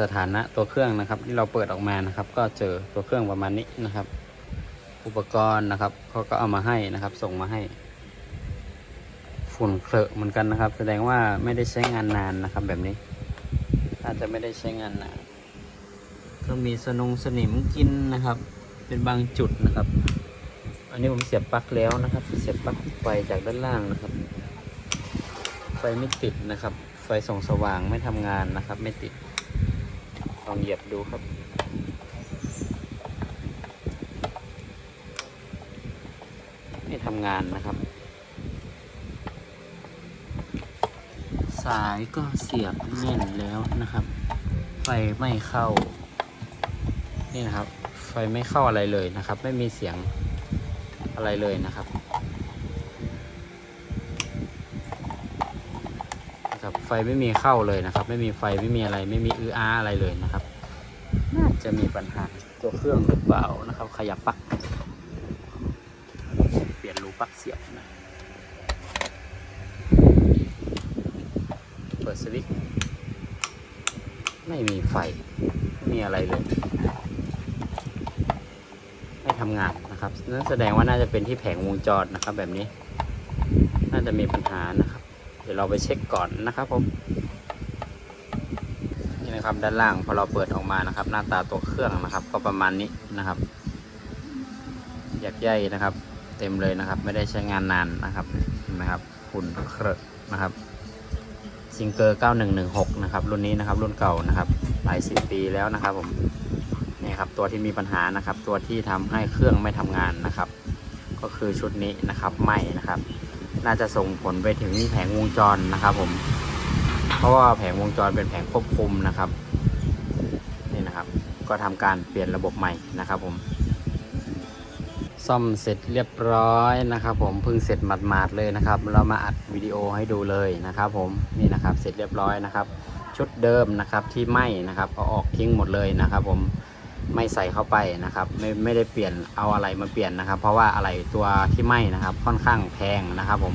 สถานะตัวเครื่องนะครับ ที่เราเปิดออกมานะครับ ก็เจอตัวเครื่องประมาณนี้นะครับ อุปกรณ์นะครับเขาก็เอามาให้นะครับ ส่งมาให้ ฝุ่นเคลอะเหมือนกันนะครับ แสดงว่าไม่ได้ใช้งานนานนะครับ แบบนี้อาจจะไม่ได้ใช้งานนานก็มีสนงสนิมกินนะครับ เป็นบางจุดนะครับ อันนี้ผมเสียบปลั๊กแล้วนะครับ เสียบปลั๊กไฟจากด้านล่างนะครับ ไฟไม่ติดนะครับ ไฟส่องสว่างไม่ทำงานนะครับ ไม่ติด ลองเหยียบดูครับ ไม่ทำงานนะครับ สายก็เสียบแน่นแล้วนะครับ ไฟไม่เข้า นี่นะครับ ไฟไม่เข้าอะไรเลยนะครับ ไม่มีเสียงอะไรเลยนะครับนะ ครับไฟไม่มีเข้าเลยนะครับ ไม่มีไฟไม่มีอะไรไม่มีอื้ออาอะไรเลยนะครับ น่าจะมีปัญหาตัวเครื่องหรือเปล่านะครับ ขยับปลั๊กเปลี่ยนรูปลั๊กเสียบนะเปิดสวิตช์ไม่มีไฟไม่มีอะไรเลยไม่ทำงานนะครับนั่นแสดงว่าน่าจะเป็นที่แผงวงจรนะครับ แบบนี้ น่าจะมีปัญหานะครับ ดี๋ยวเราไปเช็คก่อนนะครับผมนี่นะครับด้านล่างพอเราเปิดออกมานะครับ หน้าตาตัวเครื่องนะครับ ก็ประมาณนี้นะครับหยักใยนะครับ เต็มเลยนะครับ ไม่ได้ใช้งานนานนะครับนไหมครับฝุ่นเครอะนะครับซิงเกอร์ 9116 นะครับ รุ่นนี้นะครับ รุ่นเก่านะครับ หลายสิบปีแล้วนะครับผมนี่ครับตัวที่มีปัญหานะครับ ตัวที่ทำให้เครื่องไม่ทำงานนะครับ ก็คือชุดนี้นะครับไหมนะครับ น่าจะส่งผลไปถึงแผงวงจรนะครับ ผม เพราะว่าแผงวงจรเป็นแผงควบคุมนะครับนี่นะครับ ก็ทำการเปลี่ยนระบบใหม่นะครับ ผม ซ่อมเสร็จเรียบร้อยนะครับ ผมเพิ่งเสร็จหมาดๆเลยนะครับ เรามาอัดวิดีโอให้ดูเลยนะครับ ผมนี่นะครับ เสร็จเรียบร้อยนะครับ ชุดเดิมนะครับที่ไหมนะครับเอาออกทิ้งหมดเลยนะครับ ผม ไม่ใส่เข้าไปนะครับ ไม่ไม่ได้เปลี่ยนเอาอะไรมาเปลี่ยนนะครับ เพราะว่าอะไรตัวที่ไหมนะครับ ค่อนข้างแพงนะครับผม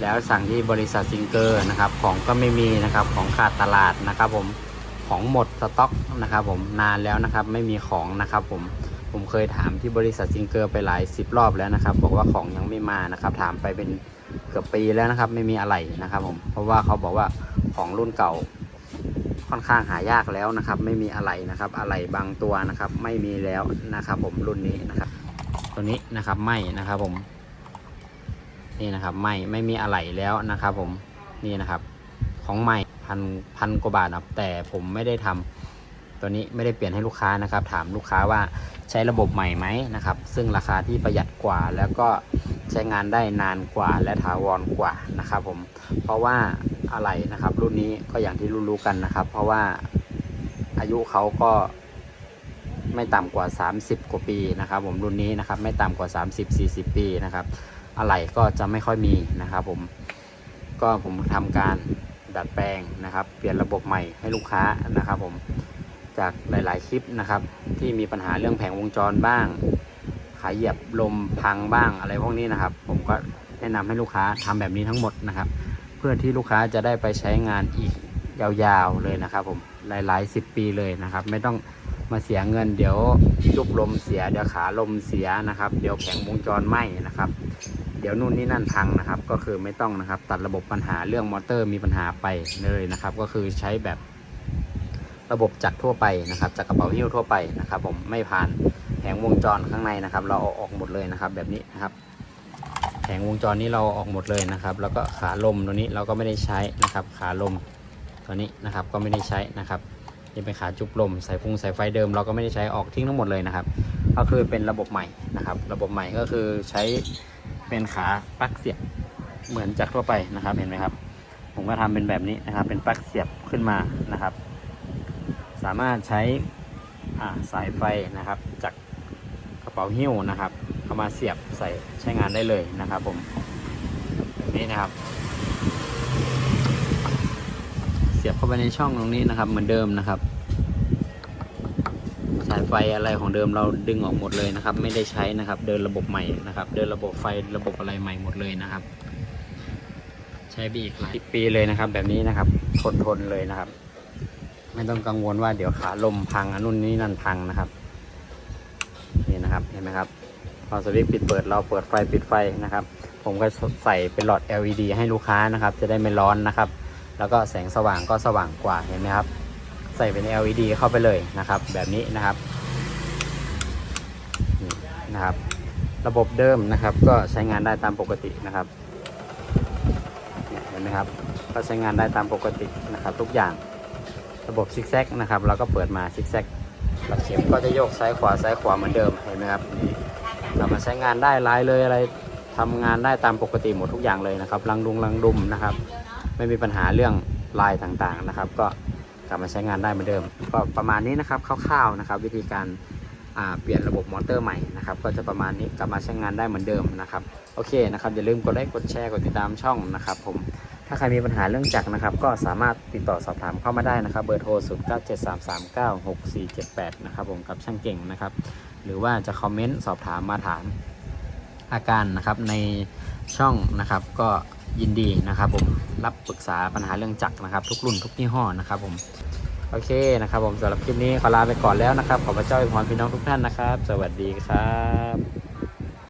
แล้วสั่งที่บริษัทซิงเกอร์นะครับ ของก็ไม่มีนะครับของขาดตลาดนะครับ ผมของหมดสต็อกนะครับ ผมนานแล้วนะครับ ไม่มีของนะครับ ผมผมเคยถามที่บริษัทซิงเกอร์ไปหลายสิบรอบแล้วนะครับ บอกว่าของยังไม่มานะครับ ถามไปเป็นเกือบปีแล้วนะครับ ไม่มีอะไรนะครับ ผมเพราะว่าเขาบอกว่าของรุ่นเก่า ค่อนข้างหายากแล้วนะครับ ไม่มีอะไรนะครับอะไรบางตัวนะครับ ไม่มีแล้วนะครับ ผมรุ่นนี้นะครับ ตัวนี้นะครับไม่นะครับ ผม นี่นะครับไม่ไม่มีอะไรแล้วนะครับ ผมนี่นะครับ ของใหม่พันพันกว่าบาทนะครับแต่ผมไม่ได้ทำตัวนี้ไม่ได้เปลี่ยนให้ลูกค้านะครับ ถามลูกค้าว่าใช้ระบบใหม่ไหมนะครับ ซึ่งราคาที่ประหยัดกว่าแล้วก็ ใช้งานได้นานกว่าและถาวรกว่านะครับผมเพราะว่าอะไรนะครับ รุ่นนี้ก็อย่างที่รู้ๆกันนะครับ เพราะว่าอายุเขาก็ไม่ต่ำกว่า 30 กว่าปีนะครับ ผมรุ่นนี้นะครับไม่ต่ำกว่า 30-40 ปีนะครับ อะไรก็จะไม่ค่อยมีนะครับ ผมก็ผมทำการดัดแปลงนะครับ เปลี่ยนระบบใหม่ให้ลูกค้านะครับ ผมจากหลาย ๆ คลิปนะครับ ที่มีปัญหาเรื่องแผงวงจรบ้าง ขายเหยียบลมพังบ้างอะไรพวกนี้นะครับ ผมก็แนะนำให้ลูกค้าทำแบบนี้ทั้งหมดนะครับ เพื่อที่ลูกค้าจะได้ไปใช้งานอีกยาวๆเลยนะครับ ผมหลายๆสิบปีเลยนะครับ ไม่ต้องมาเสียเงินเดี๋ยวยุบลมเสียเดี๋ยวขาลมเสียนะครับ เดี๋ยวแผงวงจรไหมนะครับ เดี๋ยวนู่นนี่นั่นพังนะครับ ก็คือไม่ต้องนะครับ ตัดระบบปัญหาเรื่องมอเตอร์มีปัญหาไปเลยนะครับ ก็คือใช้แบบระบบจักรทั่วไปนะครับจากกระเป๋าหิ้วทั่วไปนะครับ ผมไม่ผ่าน แผงวงจรข้างในนะครับ เราเอาออกหมดเลยนะครับ แบบนี้นะครับ แผงวงจรนี้เราออกหมดเลยนะครับ แล้วก็ขาลมตัวนี้เราก็ไม่ได้ใช้นะครับ ขาลมตัวนี้นะครับก็ไม่ได้ใช้นะครับนี่เป็นขาจุบลมสายฟงสายไฟเดิม เราก็ไม่ได้ใช้ออกทิ้งทั้งหมดเลยนะครับ ก็คือเป็นระบบใหม่นะครับ ระบบใหม่ก็คือใช้เป็นขาปลั๊กเสียบเหมือนจากทั่วไปนะครับเห็นไหมครับ ผมก็ทำเป็นแบบนี้นะครับ เป็นปลั๊กเสียบขึ้นมานะครับ สามารถใช้สายไฟนะครับจาก กระเป๋าหิ้วนะครับเอามาเสียบใส่ใช้งานได้เลยนะครับผมนี้นะครับ เสียบเข้าไปในช่องตรงนี้นะครับ เหมือนเดิมนะครับ สายไฟอะไรของเดิมเราดึงออกหมดเลยนะครับ ไม่ได้ใช้นะครับ เดินระบบใหม่นะครับ เดินระบบไฟระบบอะไรใหม่หมดเลยนะครับ ใช้ไปอีกหลายปีเลยนะครับ แบบนี้นะครับทนทนเลยนะครับ ไม่ต้องกังวลว่าเดี๋ยวขาลมพังอันนู่นนี่นั่นพังนะครับ นี่นะครับเห็นไหมครับพอสวิตช์ปิดเปิดเราเปิดไฟปิดไฟนะครับ ผมก็ใส่เป็นหลอด LED ให้ลูกค้านะครับ จะได้ไม่ร้อนนะครับ แล้วก็แสงสว่างก็สว่างกว่าเห็นไหมครับ ใส่เป็น LED เข้าไปเลยนะครับ แบบนี้นะครับนี่นะครับ ระบบเดิมนะครับ ก็ใช้งานได้ตามปกตินะครับเนี่ยเห็นไหมครับก็ใช้งานได้ตามปกตินะครับ ทุกอย่างระบบซิกแซกนะครับเราก็เปิดมาซิกแซก หลักเข็มก็จะโยกซ้ายขวาซ้ายขวาเหมือนเดิมเห็นไหมครับเรามาใช้งานได้ลายเลยอะไรทำงานได้ตามปกติหมดทุกอย่างเลยนะครับรังดุงรังดุมนะครับ ไม่มีปัญหาเรื่องลายต่างๆนะครับ ก็กลับมาใช้งานได้เหมือนเดิม ก็ประมาณนี้นะครับคร่าวๆนะครับ วิธีการเปลี่ยนระบบมอเตอร์ใหม่นะครับก็จะประมาณนี้กลับมาใช้งานได้เหมือนเดิมนะครับโอเคนะครับอย่าลืมกดไลค์กดแชร์กดติดตามช่องนะครับผม ถ้าใครมีปัญหาเรื่องจักรนะครับ ก็สามารถติดต่อสอบถามเข้ามาได้นะครับ เบอร์โทร 0 9 7 3 3 9 6 4 7 8 นะครับผมกับช่างเก่งนะครับ หรือว่าจะคอมเมนต์สอบถามมาถามอาการนะครับในช่องนะครับก็ยินดีนะครับผมรับปรึกษาปัญหาเรื่องจักรนะครับ ทุกรุ่นทุกยี่ห้อนะครับผมโอเคนะครับผมสำหรับคลิปนี้ขอลาไปก่อนแล้วนะครับ ขอพระเจ้าอวยพรพี่น้องทุกท่านนะครับ สวัสดีครับ